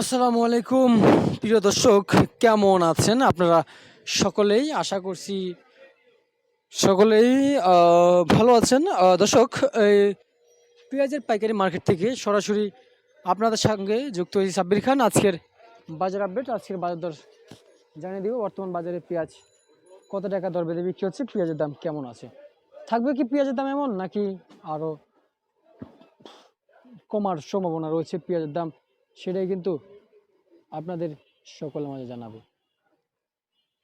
আসসালামু আলাইকুম। প্রিয় দর্শক, কেমন আছেন আপনারা সকলেই? আশা করছি সকলেই ভালো আছেন। দর্শক, এই পেঁয়াজের পাইকারি মার্কেট থেকে সরাসরি আপনাদের সঙ্গে যুক্ত হয়েছি সাব্বির খান। আজকের বাজার আপডেট আজকের বাজার দর জানিয়ে দিব। বর্তমান বাজারে পেঁয়াজ কত টাকা দর বেঁধে বিক্রি হচ্ছে? পেঁয়াজের দাম কেমন আছে? থাকবে কি পেঁয়াজের দাম এমন, নাকি আরও কমার সম্ভাবনা রয়েছে পেঁয়াজের দাম? সেটাই কিন্তু আপনাদের সকলের মাঝে জানাব।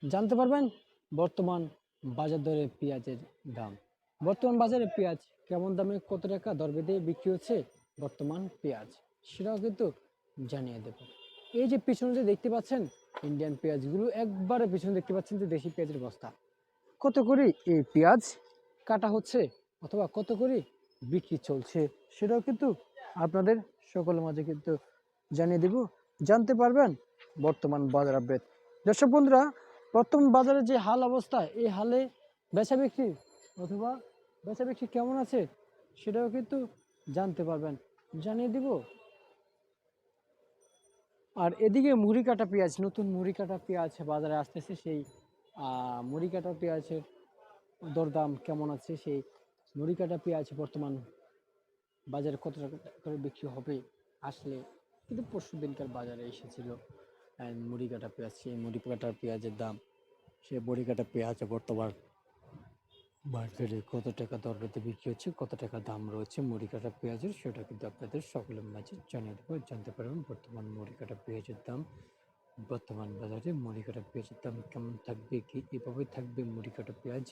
জানতে পারবেন বর্তমান বাজার দরে পেঁয়াজের দাম। বর্তমান বাজারে পেঁয়াজ কেমন দামে কত টাকা দর বেঁধে বিক্রি হচ্ছে বর্তমান পেঁয়াজ সেটাও কিন্তু জানিয়ে দেব। এই যে পিছনে যে দেখতে পাচ্ছেন ইন্ডিয়ান পেঁয়াজগুলো একবারে পিছনে দেখতে পাচ্ছেন যে দেশি পেঁয়াজের বস্তা। কত করে এই পেঁয়াজ কাটা হচ্ছে অথবা কত করে বিক্রি চলছে সেটাও কিন্তু আপনাদের সকলের মাঝে কিন্তু জানিয়ে দেব। জানতে পারবেন বর্তমান বাজার আপডেট দর্শক বন্ধুরা, বর্তমান বাজারে যে হাল অবস্থা, এই হালে বেচা বিক্রি অথবা বেচা বিক্রি কেমন আছে সেটাও কিন্তু জানতে পারবেন। জানিয়ে দিব। আর এদিকে মুড়ি কাটা পেঁয়াজ, নতুন মুড়ি কাটা পেঁয়াজ বাজারে আসতেছে সেই মুড়ি কাটা পেঁয়াজের দরদাম কেমন আছে সেই মুড়ি কাটা পেঁয়াজ বর্তমান বাজারে কত টাকা করে বিক্রি হবে আসলে কিন্তু পরশু দিনকার বাজারে এসেছিল। মুড়ি কাটা পেঁয়াজ, সেই মুড়ি কাটা পেঁয়াজের দাম সে মুড়ি কাটা পেঁয়াজ বর্তমান বাজারে কত টাকা দর বেঁধে বিক্রি হচ্ছে, কত টাকা দাম রয়েছে মুড়ি কাটা পেঁয়াজের, সেটা কিন্তু আপনাদের সকলের মাঝে জানিয়ে দেবো। জানতে পারবেন বর্তমান মুড়ি কাটা পেঁয়াজের দাম, বর্তমান বাজারে মুড়ি কাটা পেঁয়াজের দাম কেমন থাকবে, কি এভাবে থাকবে মুড়ি কাটা পেঁয়াজ,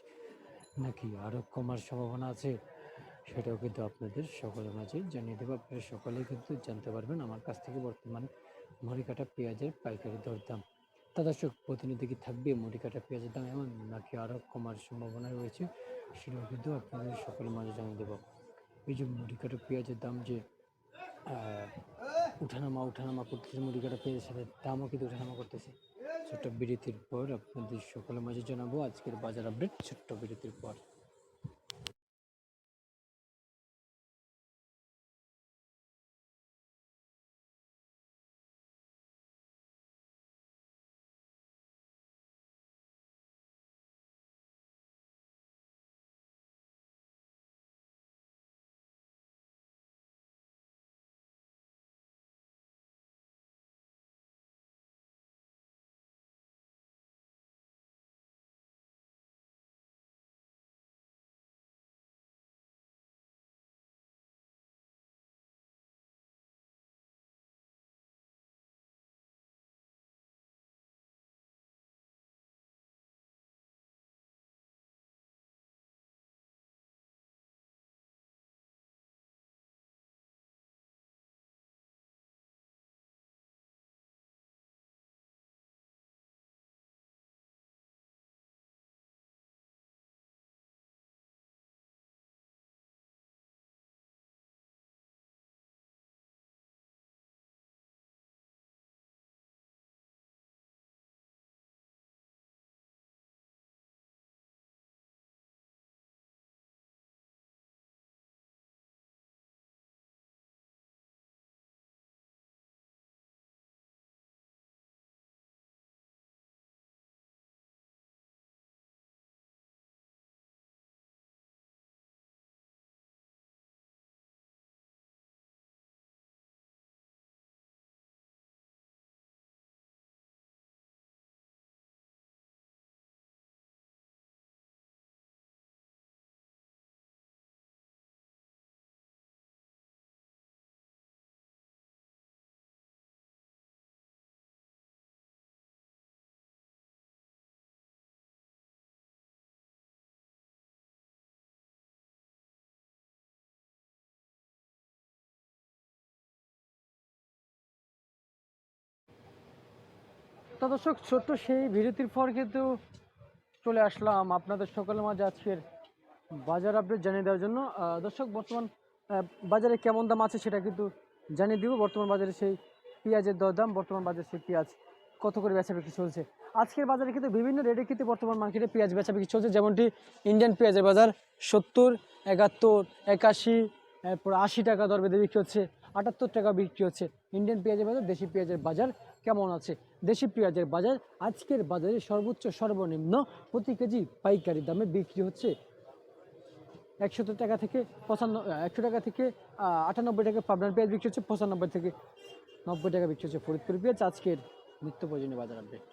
নাকি আরও কমার সম্ভাবনা আছে? সেটাও কিন্তু আপনাদের সকলের মাঝে জানিয়ে দেবো। আপনারা সকলেই কিন্তু জানতে পারবেন আমার কাছ থেকে বর্তমান মুড়ি কাটা পেঁয়াজের পাইকারি দরদাম। তা দর্শক, প্রতিনিধি কি থাকবে? মুড়ি কাটা পেঁয়াজের দাম এমন নাকি আরও কমার সম্ভাবনা রয়েছে? সেটাও কিন্তু আপনাদের সকলের মাঝে জানিয়ে দেবো। এই যে মুড়ি কাটা পেঁয়াজের দাম যে উঠানামা উঠানামা করতেছে মুড়ি কাটা পেঁয়াজের সাথে, দামও কিন্তু উঠানামা করতেছে। ছোট্ট বিরতির পর আপনাদের সকলের মাঝে জানাব আজকের বাজার আপডেট ছোট্ট বিরতির পর। তো দর্শক, ছোট্ট সেই বিরতির পর কিন্তু চলে আসলাম আপনাদের সকলের মাঝে আজকের বাজার আপডেট জানিয়ে দেওয়ার জন্য। দর্শক, বর্তমান বাজারে কেমন দাম আছে সেটা কিন্তু জানিয়ে দিব। বর্তমান বাজারে সেই পেঁয়াজের দরদাম বর্তমান বাজারে সেই পেঁয়াজ কত করে বেচা বিক্রি চলছে। আজকের বাজারে কিন্তু বিভিন্ন রেটে কিন্তু বর্তমান মার্কেটে পেঁয়াজ বেচা বিক্রি চলছে। যেমনটি ইন্ডিয়ান পেঁয়াজের বাজার সত্তর, একাত্তর, একাশি, এরপর আশি টাকা দর বেঁধে বিক্রি হচ্ছে। আটাত্তর টাকা বিক্রি হচ্ছে। ইন্ডিয়ান পেঁয়াজের বাজার, দেশি পেঁয়াজের বাজার কেমন আছে? দেশি পেঁয়াজের বাজার, আজকের বাজারে সর্বোচ্চ সর্বনিম্ন প্রতি কেজি পাইকারি দামে বিক্রি হচ্ছে একশো টাকা থেকে পঁচান্ন, একশো টাকা থেকে আটানব্বই টাকা। পাবনার পেঁয়াজ বিক্রি হচ্ছে পঁচানব্বই থেকে নব্বই টাকা বিক্রি হচ্ছে। ফরিদপুর পেঁয়াজ, আজকের নিত্য প্রয়োজনীয় বাজার আপডেট